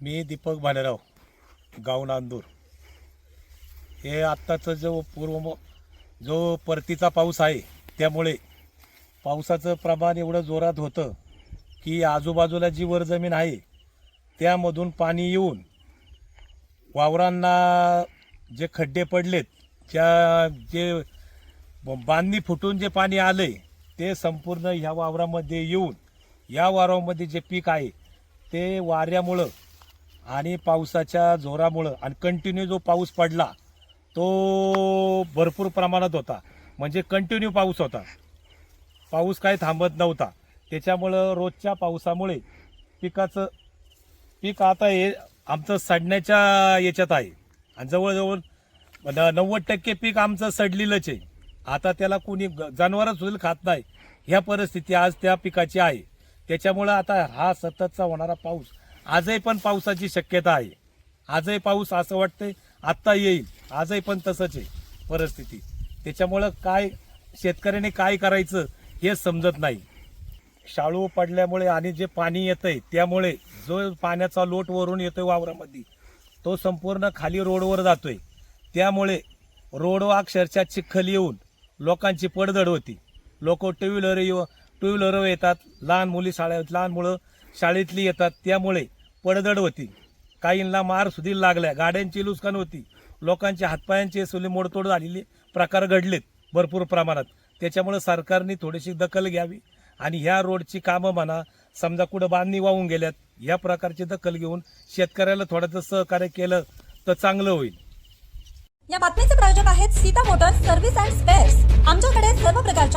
मी दीपक भालेराव गाव नांदूर. हे आत्ताचं जो पूर्व जो परतीचा पाऊस आहे त्यामुळे पावसाचं प्रमाण एवढं जोरात होतं की आजूबाजूला जी वर जमीन आहे त्यामधून पाणी येऊन वावरांना जे खड्डे पडलेत ज्या जे बांधणी फुटून जे पाणी आले ते संपूर्ण ह्या वावरामध्ये येऊन या वावरामध्ये जे पीक आहे ते वाऱ्यामुळं आणि पावसाच्या जोरामुळं आणि कंटिन्यू जो पाऊस पडला तो भरपूर प्रमाणात होता. म्हणजे कंटिन्यू पाऊस होता. पाऊस काही थांबत नव्हता. त्याच्यामुळं रोजच्या पावसामुळे पिकाचं पीक आता हे आमचं सडण्याच्या याच्यात आहे. आणि जवळजवळ नव्वद टक्के पीक आमचं सडलेलंच आहे. आता त्याला कोणी ग- सुद्धा खात नाही. ह्या परिस्थिती आज त्या पिकाची आहे. त्याच्यामुळं आता हा सततचा होणारा पाऊस आजही पण पावसाची शक्यता आहे. आजही पाऊस असं वाटते आत्ता येईल. आजही पण तसंच आहे परिस्थिती. त्याच्यामुळं काय शेतकऱ्याने काय करायचं हे समजत नाही. शाळू पडल्यामुळे आणि जे पाणी येतंय त्यामुळे जो पाण्याचा लोट वरून येतोय वावरामध्ये तो संपूर्ण खाली रोडवर जातोय. त्यामुळे रोडवर अक्षरशः चिखल येऊन लोकांची पडझड होती. लोक टू व्हीलर येऊ टू व्हीलर येतात. लहान मुली शाळेत लहान मुलं शाळेतली येतात त्यामुळे पडदड होती. काहींना मार सुधीर लागल्या गाड्यांची नुकसान होती. लोकांच्या हातपायांचे सुली मोडतोड झालेली प्रकार घडलेत भरपूर प्रमाणात. त्याच्यामुळं सरकारने थोडीशी दखल घ्यावी आणि ह्या रोडची कामं म्हणा समजा कुठं बांधणी वाहून गेल्यात या प्रकारची दखल घेऊन शेतकऱ्याला थोडंसं सहकार्य केलं तर चांगलं होईल. या बातमीचे प्रायोजक आहेत Sita motors service and spares.